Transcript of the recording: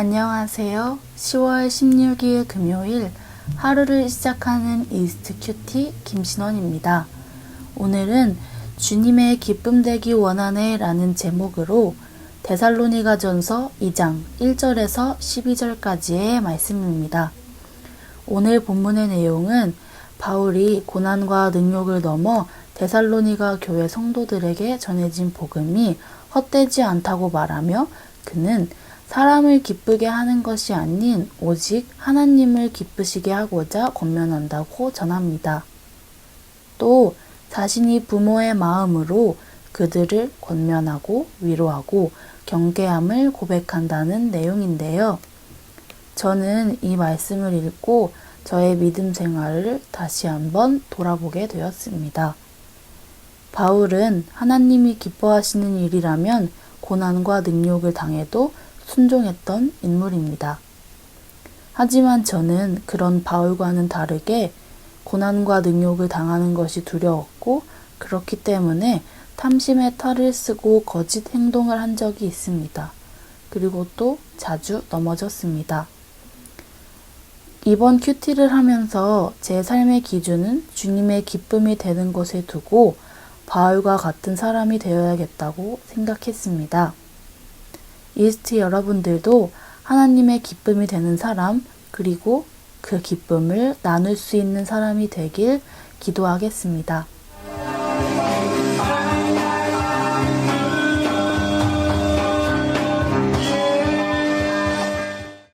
안녕하세요. 10월 16일 금요일 하루를 시작하는 이스트 큐티 김신원입니다. 오늘은 주님의 기쁨 되기 원하네 라는 제목으로 데살로니가 전서 2장 1절에서 12절까지의 말씀입니다. 오늘 본문의 내용은 바울이 고난과 능욕을 넘어 데살로니가 교회 성도들에게 전해진 복음이 헛되지 않다고 말하며 그는 사람을 기쁘게 하는 것이 아닌 오직 하나님을 기쁘시게 하고자 권면한다고 전합니다. 또 자신이 부모의 마음으로 그들을 권면하고 위로하고 경계함을 고백한다는 내용인데요. 저는 이 말씀을 읽고 저의 믿음 생활을 다시 한번 돌아보게 되었습니다. 바울은 하나님이 기뻐하시는 일이라면 고난과 능욕을 당해도 순종했던 인물입니다. 하지만 저는 그런 바울과는 다르게 고난과 능욕을 당하는 것이 두려웠고 그렇기 때문에 탐심의 탈을 쓰고 거짓 행동을 한 적이 있습니다. 그리고 또 자주 넘어졌습니다. 이번 큐티를 하면서 제 삶의 기준은 주님의 기쁨이 되는 것에 두고 바울과 같은 사람이 되어야겠다고 생각했습니다. 이스트 여러분들도 하나님의 기쁨이 되는 사람, 그리고 그 기쁨을 나눌 수 있는 사람이 되길 기도하겠습니다.